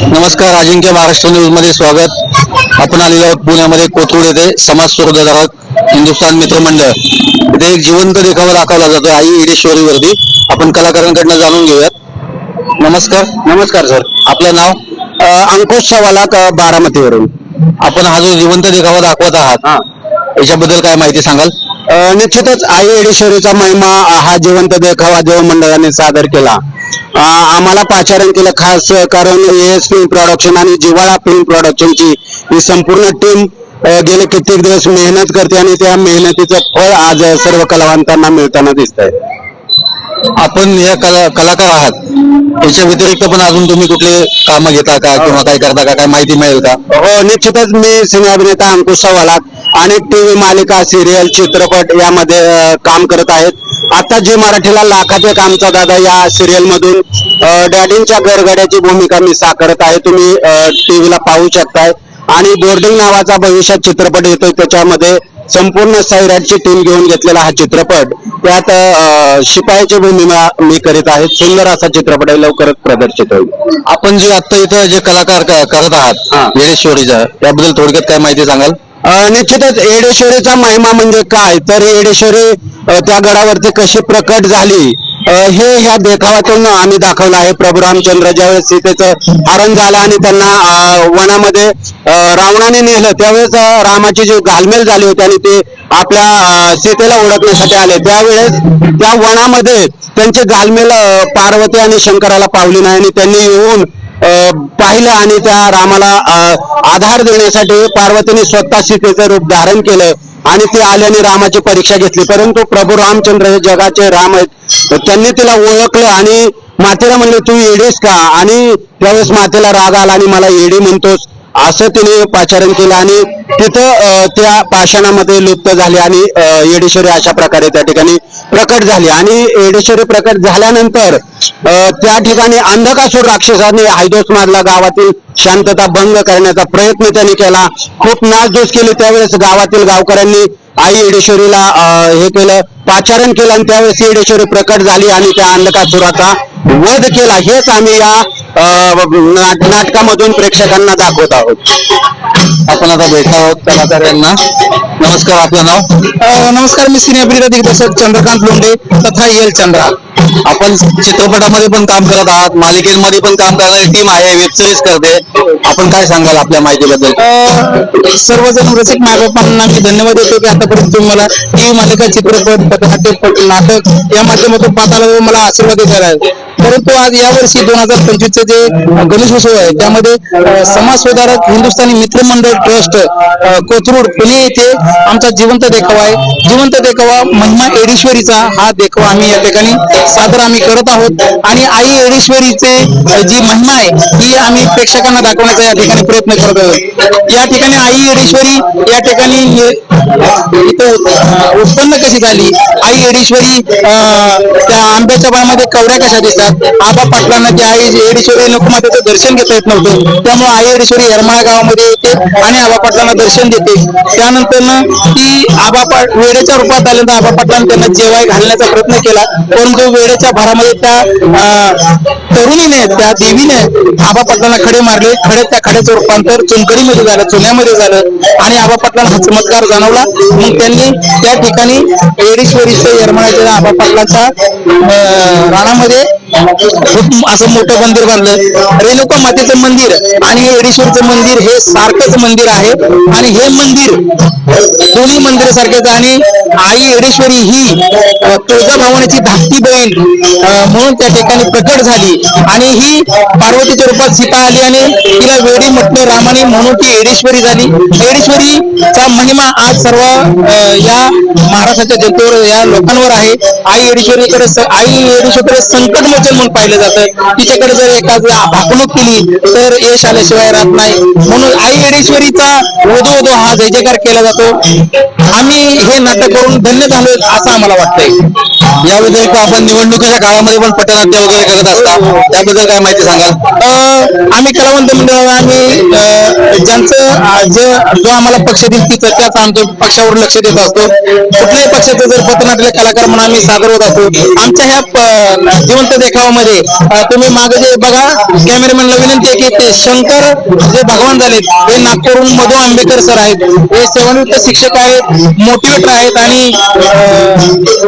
नमस्कार अजिंक्य महाराष्ट्र न्यूजमध्ये स्वागत. आपण आलेलो आहोत पुण्यामध्ये कोथरूड येथे समाज सुधारक हिंदुस्थान मित्र मंडळ इथे एक जिवंत देखावा दाखवला जातो आई ईडेश्वरीवरती आपण कलाकारांकडनं जाणून घेऊयात. नमस्कार. नमस्कार सर. आपलं नाव? अंकुश सवालाक बारामतीवरून. आपण हा जो जिवंत देखावा दाखवत आहात याच्याबद्दल काय माहिती सांगाल? निश्चितच आई येडेश्वरीचा महिमा हा जिवंत देखावा देव मंडळाने सादर केला. आम्हाला पाचारण केलं खास कारण एस फिल्म प्रोडक्शन आणि जिवाळा फिल्म प्रोडक्शनची ही संपूर्ण टीम गेले कित्येक दिवस मेहनत करते आणि त्या मेहनतीचं फळ आज सर्व कलावंतांना मिळताना दिसत आहे आपण या कला कलाकार आहात. याच्या व्यतिरिक्त पण अजून तुम्ही कुठले कामं घेता का? किंवा काय करता का? काय माहिती मिळेल का? हो निश्चितच मी सिने अभिनेता अंकुश सवालात अनेक टीव्ही मालिका सिरियल चित्रपट यामध्ये काम करत आहेत. आता जी मराठीला लाखाचे कामचा दादा या सिरियल मधून डॅडींच्या गरगड्याची भूमिका मी साकारत आहे. तुम्ही टीव्हीला पाहू शकताय. आणि बोर्डिंग नावाचा भविष्यात चित्रपट येतोय. त्याच्यामध्ये संपूर्ण सैराटची टीम घेऊन घेतलेला हा चित्रपट. त्यात शिपायाची भूमिका मी करीत आहे. सुंदर असा चित्रपट आहे. लवकरच प्रदर्शित होईल. आपण जे आता इथं जे कलाकार करत. आहात येडेश्वरीचा याबद्दल थोडक्यात काय माहिती सांगाल? निश्चितच येडेश्वरीचा महिमा म्हणजे काय? तर येडेश्वरी त्या गडावरती कशी प्रकट झाली? हे ह्या देखावातून आम्ही दाखवलं आहे. प्रभू रामचंद्र ज्यावेळेस सीतेचं हरण झालं आणि त्यांना वनामध्ये रावणाने नेलं त्यावेळेस रामाची जी घालमेल झाली होती आणि ते आपल्या सीतेला ओळखण्यासाठी आले. त्यावेळेस त्या वनामध्ये त्यांची घालमेल पार्वती आणि शंकराला पावली नाही आणि त्यांनी येऊन पाहिलं आणि त्या रामाला आधार देण्यासाठी पार्वतीने स्वतः सीतेचं रूप धारण केलं आणि ते आल्याने रामाची परीक्षा घेतली. परंतु प्रभू रामचंद्र हे जगाचे राम आहेत. त्यांनी तिला ओळखलं आणि मातेला म्हणले तू येडीस का? आणि त्यावेळेस मातेला राग आला आणि मला येडी म्हणतोस. असं तिने पाचारण केलं आणि तिथं त्या पाषाणामध्ये लुप्त झाली आणि येडेश्वरी अशा प्रकारे त्या ठिकाणी प्रकट झाली. आणि येडेश्वरी प्रकट झाल्यानंतर त्या ठिकाणी अंधकासूर राक्षसाने हायदोस मारला गावातील शांतता भंग करण्याचा प्रयत्न त्यांनी केला. खूप नासधूस केली. त्यावेळेस गावातील गावकऱ्यांनी आई येडेश्वरीला हे केलं पाचारण केलं आणि त्यावेळेस येडेश्वरी प्रकट झाली आणि त्या अंधकासुराचा वध केला. हेच आम्ही या नाटकामधून प्रेक्षकांना दाखवत आहोत. आपण आता भेटणार आहोत कलाकार यांना नमस्कार आपलं नाव? नमस्कार मी सिने अभिनेता दिग्दर्शक चंद्रकांत लोंढे तथा येल चंद्रा. आपण चित्रपटामध्ये पण काम करत आहात मालिकेमध्ये पण काम करणारी टीम आहे वेब सिरीज करते. आपण काय सांगाल आपल्या माहितीबद्दल? सर्वजण रसिक मायबापांना मी धन्यवाद देतो की आतापर्यंत तुम्ही मला टीव्ही मालिका चित्रपट पट- नाटक या माध्यमातून पाहताना मला आशीर्वाद दिला आहे परंतु आज यावर्षी दोन हजार पंचवीसचे जे गणेशोत्सव आहे त्यामध्ये समाज सुधारक हिंदुस्थानी मित्र मंडळ ट्रस्ट कोथरूड पुणे येथे आमचा जिवंत देखावा आहे. जिवंत देखावा महिमा एडेश्वरीचा हा देखावा आम्ही या ठिकाणी सादर आम्ही करत आहोत. आणि आई एडेश्वरीचे जी महिमा आहे ही आम्ही प्रेक्षकांना दाखवण्याचा या ठिकाणी प्रयत्न करत आहोत. या ठिकाणी आई एडेश्वरी या ठिकाणी हे- उत्पन्न कशी झाली? आई एडेश्वरी त्या आंब्याच्या बाळामध्ये कवड्या कशा दिसतात आबा पाटलांना ते आई एडेश्वरी लोकमातेचं दर्शन घेता येत नव्हतं. त्यामुळे आई एडेश्वरी येरमाळा गावामध्ये येते आणि आबा पाटलांना दर्शन देते. त्यानंतर ती आबा पाट वेळेच्या रूपात आल्यानंतर आबा पाटलांनी त्यांना जेवाय घालण्याचा प्रयत्न केला. परंतु वेळेच्या भारामध्ये त्या तरुणीने त्या देवीने आबा पाटलांना खडे मारले. खडे त्या खड्याचं रूपांतर चुनकडीमध्ये झालं चुन्यामध्ये झालं आणि आबा पाटलांना हा चमत्कार जाणवला. मग त्यांनी त्या ठिकाणी एडेश्वरीचं यरमाळ्याच्या आबा पाटलाच्या रानामध्ये खूप असं मोठं मंदिर बांधलं रेणुका मातेचं मंदिर आणि येडेश्वरचं मंदिर हे सारखंच मंदिर आहे. आणि हे मंदिर दोन्ही मंदिरासारखेच आणि आई एडेश्वरी ही अ, तुळजाभवानीची धाकटी बहीण म्हणून त्या ठिकाणी प्रकट झाली. आणि ही पार्वतीच्या रूपात सीता आली आणि तिला वेडी म्हटलं रामाने म्हणून ती एडेश्वरी झाली. एडेश्वरीचा महिमा आज सर्व या महाराष्ट्राच्या जनतेवर या लोकांवर आहे. आई एडेश्वरीकडे आई एडेश्वरीकडे संकट मोचन म्हणून पाहिलं जातं. तिच्याकडे जर एखादी भाकणूक केली तर यश आल्याशिवाय राहत नाही. म्हणून आई एडेश्वरीचा ओझो ओझो हा जय जयकार केला जातो. आम्ही हे नाटक करून धन्य झालो असं आम्हाला वाटतंय. या व्यतिरिक्त आपण निवडणुकीच्या काळामध्ये पण पटनाट्य वगैरे करत असता. त्याबद्दल काय माहिती सांगाल? आम्ही कलावंत मंडळ आम्ही ज्यांचं जे जो आम्हाला पक्ष देईल तिचं त्याच आमच्या पक्षावर लक्ष देत असतो. कुठल्याही पक्षाचे जर पथनाट्य कलाकार म्हणून आम्ही सादर होत असतो आमच्या ह्या जिवंत देखावामध्ये तुम्ही मागे जे बघा कॅमेरामॅनला विनंती आहे की ते शंकर जे भगवान झालेत हे नागपूरहून मधु आंबेकर सर आहेत. हे सेवानिवृत्त शिक्षक आहेत मोटिवेटर आहेत आणि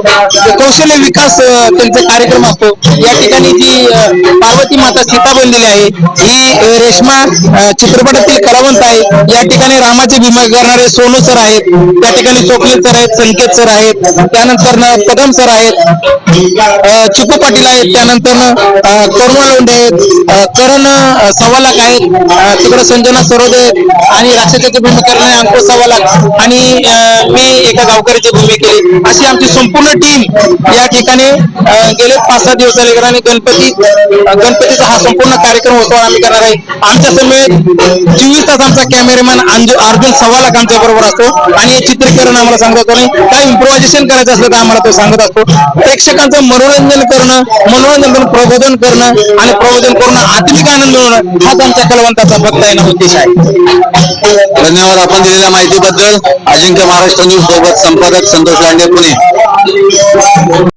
कौशल्य विकास त्यांचा कार्यक्रम असतो. या ठिकाणी जी पार्वती माता सीता बनलेली आहे ही रेशमा रेश्मा चित्रपटातील कलावंत आहे. या ठिकाणी रामाची भीमा करणारे सोनू सर आहेत. त्या ठिकाणी चोपले सर आहेत संकेत सर आहेत. त्यानंतर न कदम सर आहेत. चिकू पाटील आहेत. त्यानंतर करुणा लोंढे आहेत. करण सवालाख आहेत. तिकडे संजना सरोदे आणि राक्षसाची भूमिका करणारे अंकुश सवालाख आणि मी एका गावकऱ्याची भूमिका केली अशी आमची संपूर्ण टीम या ठिकाणी गेले पाच सहा दिवस झाले आणि गणपती गणपतीचा हा संपूर्ण कार्यक्रम होतो आम्ही करणार आहे. आमच्या समेत चोवीस तास आमचा कॅमेरामॅन अर्जुन सवालाख आमच्या बरोबर असतो. आणि हे चित्रीकरण आम्हाला सांगत असतो आणि काय इम्प्रोव्हायझेशन करायचं असलं तर आम्हाला तो सांगत असतो. प्रेक्षकांचं मनोरंजन करणं मनोरंजन करून प्रबोधन करणं आणि प्रबोधन करून आत्मिक आनंद मिळवणं हाच आमच्या कलवंताचा फक्त आहे उद्देश आहे. धन्यवाद आपण दिलेल्या माहितीबद्दल. अजिंक्य महाराष्ट्र न्यूज सोबत संपादक संतोष लांडे पुणे. Deus.